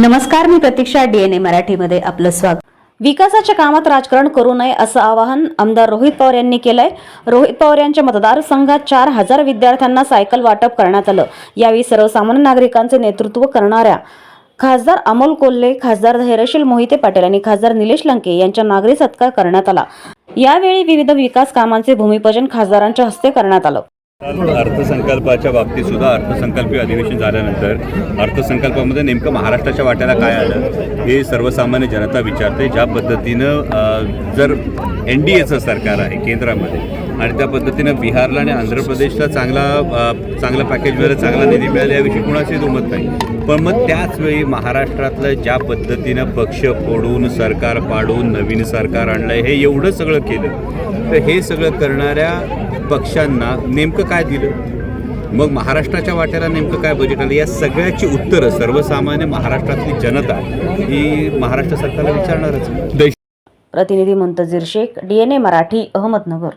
नमस्कार मी प्रतीक्षा डीएनए मराठीमध्ये आपलं स्वागत. विकासाच्या कामात राजकारण करू नये असं आवाहन आमदार रोहित पवार यांनी केलंय. रोहित पवार यांच्या मतदारसंघात चार हजार विद्यार्थ्यांना सायकल वाटप करण्यात आलं. यावेळी सर्वसामान्य नागरिकांचे नेतृत्व करणाऱ्या खासदार अमोल कोल्हे खासदार धैर्यशील मोहिते पाटील आणि खासदार निलेश लंके यांच्या नागरी सत्कार करण्यात आला. यावेळी विविध विकास कामांचे भूमिपूजन खासदारांच्या हस्ते करण्यात आलं. अर्थसंकल्पाच्या बाबतीत सुद्धा अर्थसंकल्पीय अधिवेशन झाल्यानंतर अर्थसंकल्पामध्ये नेमकं महाराष्ट्राच्या वाट्याला काय आलं हे सर्वसामान्य जनता विचारते. ज्या पद्धतीनं जर एन डी एचं सरकार आहे केंद्रामध्ये आणि त्या पद्धतीनं बिहारला आणि आंध्र प्रदेशला चांगला चांगला पॅकेज मिळालं चांगला निधी मिळाला याविषयी कुणाशी दुमत नाही. पण मग त्याच वेळी महाराष्ट्रातलं ज्या पद्धतीनं पक्ष फोडून सरकार पाडून नवीन सरकार आणलं हे एवढं सगळं केलं. तर हे सगळं करणाऱ्या पक्षांना नेमकं काय दिलं? मग महाराष्ट्राच्या वाट्याला नेमकं काय बजेट आलं? या सगळ्याची उत्तरं सर्वसामान्य महाराष्ट्रातली जनता ही महाराष्ट्र सरकारला विचारणारच. प्रतिनिधी मुंतजीर शेख डीएनए मराठी अहमदनगर.